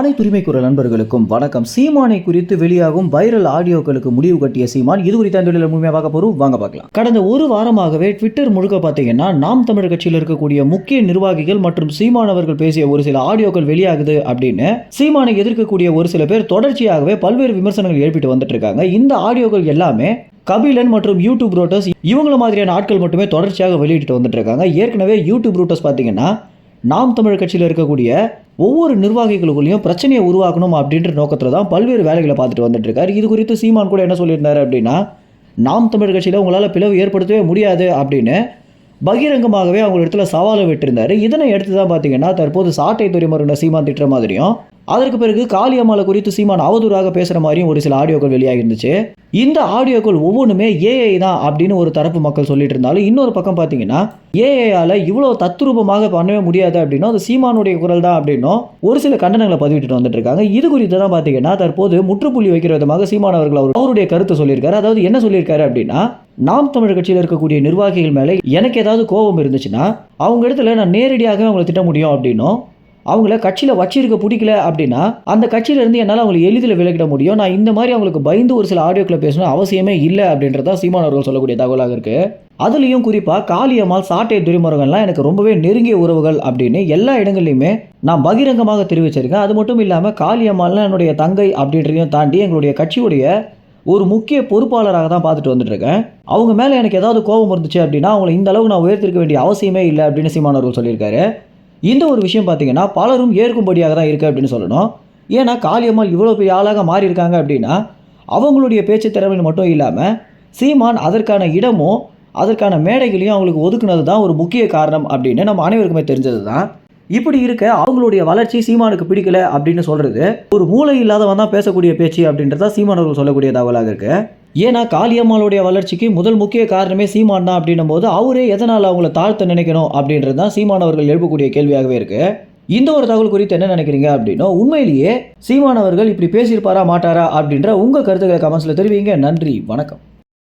அனைத்து உரிமை குரல் நண்பர்களுக்கும் வணக்கம். சீமானை குறித்து வெளியாகும் வைரல் ஆடியோக்களுக்கு முடிவு கட்டிய சீமான் இது குறித்த அந்த முழுமையாக பார்க்க போறோம். வாங்க பார்க்கலாம். கடந்த ஒரு வாரமாகவே ட்விட்டர் முழுக்க பார்த்தீங்கன்னா நாம் தமிழர் கட்சியில் இருக்கக்கூடிய முக்கிய நிர்வாகிகள் மற்றும் சீமான் அவர்கள் பேசிய ஒரு சில ஆடியோக்கள் வெளியாகுது அப்படின்னு சீமானை எதிர்க்கக்கூடிய ஒரு சில பேர் தொடர்ச்சியாகவே பல்வேறு விமர்சனங்கள் எழுப்பிட்டு வந்துட்டு இருக்காங்க. இந்த ஆடியோக்கள் எல்லாமே கபிலன் மற்றும் யூடியூப் ரோட்டர்ஸ் இவங்கள மாதிரியான ஆட்கள் மட்டுமே தொடர்ச்சியாக வெளியிட்டு வந்துட்டு இருக்காங்க. ஏற்கனவே யூடியூப் ரோட்டர்ஸ் பார்த்தீங்கன்னா நாம் தமிழ் கட்சியில் இருக்கக்கூடிய ஒவ்வொரு நிர்வாகிகளுக்குள்ளேயும் பிரச்சனையை உருவாக்கணும் அப்படின்ற நோக்கத்தில் தான் பல்வேறு வேலைகளை பார்த்துட்டு வந்துட்டுருக்காரு இது குறித்து சீமான் கூட என்ன சொல்லியிருந்தாரு அப்படின்னா நாம் தமிழ் கட்சியில் உங்களால் பிளவு ஏற்படுத்தவே முடியாது அப்படின்னு பகிரங்கமாகவே அவங்க இடத்துல சவாலை விட்டிருந்தார். இதனை எடுத்து தான் பார்த்தீங்கன்னா தற்போது சாட்டை துறைமுறை சீமான் திட்டுற மாதிரியும் அதற்கு பிறகு காளியம்மாளை குறித்து சீமான் அவதூறாக பேசுகிற மாதிரியும் ஒரு சில ஆடியோக்கள் வெளியாகி இருந்துச்சு இந்த ஆடியோக்கள் ஒவ்வொன்றுமே ஏஐ தான் அப்படின்னு ஒரு தரப்பு மக்கள் சொல்லிட்டு இருந்தாலும் இன்னொரு பக்கம் பார்த்தீங்கன்னா ஏஐயால் இவ்வளோ தத்ரூபமாக பண்ணவே முடியாது அப்படின்னும் அது சீமானுடைய குரல் தான் அப்படின்னும் ஒரு சில கண்டனங்களை பதிவிட்டு வந்துட்டு இருக்காங்க. இது குறித்து தான் பார்த்தீங்கன்னா தற்போது முற்றுப்புள்ளி வைக்கிற விதமாக சீமான் அவர்கள் அவர் அவருடைய கருத்தை சொல்லியிருக்காரு. அதாவது என்ன சொல்லியிருக்காரு அப்படின்னா நாம் தமிழர் கட்சியில் இருக்கக்கூடிய நிர்வாகிகள் மேலே எனக்கு ஏதாவது கோபம் இருந்துச்சுன்னா அவங்க இடத்துல நான் நேரடியாகவே அவங்களை திட்ட முடியும் அப்படின்னும் அவங்கள கட்சியில் வச்சிருக்க பிடிக்கல அப்படின்னா அந்த கட்சியிலேருந்து என்னால் அவங்களை எளிதில் விலகிட முடியும் நான் இந்த மாதிரி அவங்களுக்கு பயந்து ஒரு சில ஆடியோக்களை பேசணும் அவசியமே இல்லை அப்படின்றதா சீமான் அவர்கள் சொல்லக்கூடிய தகவலாக இருக்குது அதுலேயும் குறிப்பாக காளியம்மாள் சாட்டை துரைமுருகன்லாம் எனக்கு ரொம்பவே நெருங்கிய உறவுகள் அப்படின்னு எல்லா இடங்கள்லையுமே நான் பகிரங்கமாக தெரிவிச்சிருக்கேன். அது மட்டும் இல்லாமல் காளியம்மாள்லாம் என்னுடைய தங்கை அப்படின்றதையும் தாண்டி எங்களுடைய கட்சியுடைய ஒரு முக்கிய பொறுப்பாளராக தான் பார்த்துட்டு வந்துட்டு இருக்கேன் அவங்க மேலே எனக்கு ஏதாவது கோபம் இருந்துச்சு அப்படின்னா அவங்களை இந்த அளவுக்கு நான் உயர்த்திருக்க வேண்டிய அவசியமே இல்லை அப்படின்னு சீமான் அவர்கள் சொல்லியிருக்காரு. இந்த ஒரு விஷயம் பார்த்தீங்கன்னா பலரும் ஏற்கும்படியாக தான் இருக்குது அப்படின்னு சொல்லணும். ஏன்னா காளியம்மாள் இவ்வளோ பெரிய ஆளாக மாறி இருக்காங்க அப்படின்னா அவங்களுடைய பேச்சு திறமையில் மட்டும் இல்லாமல் சீமான் அதற்கான இடமும் அதற்கான மேடைகளையும் அவங்களுக்கு ஒதுக்குனது தான் ஒரு முக்கிய காரணம் அப்படின்னு நம்ம அனைவருக்குமே தெரிஞ்சது தான் இப்படி இருக்க அவங்களுடைய வளர்ச்சி சீமானுக்கு பிடிக்கல அப்படின்னு சொல்றது ஒரு மூளை இல்லாதவன் தான் பேசக்கூடிய பேச்சு அப்படின்றதா சீமான் அவர்கள் சொல்லக்கூடிய தகவலாக இருக்கு. ஏன்னா காளியம்மாளுடைய வளர்ச்சிக்கு முதல் முக்கிய காரணமே சீமான் தான் அப்படின்னும் போது அவரே எதனால் அவங்கள தாழ்த்த நினைக்கணும் அப்படின்றது தான் சீமான் அவர்கள் எழுப்பக்கூடிய கேள்வியாகவே இருக்கு. இந்த ஒரு தகவல் குறித்து என்ன நினைக்கிறீங்க அப்படின்னா உண்மையிலேயே சீமானவர்கள் இப்படி பேசியிருப்பாரா மாட்டாரா அப்படின்ற உங்கள் கருத்துக்களை கமெண்ட்ஸில் தெரிவிங்க. நன்றி வணக்கம்.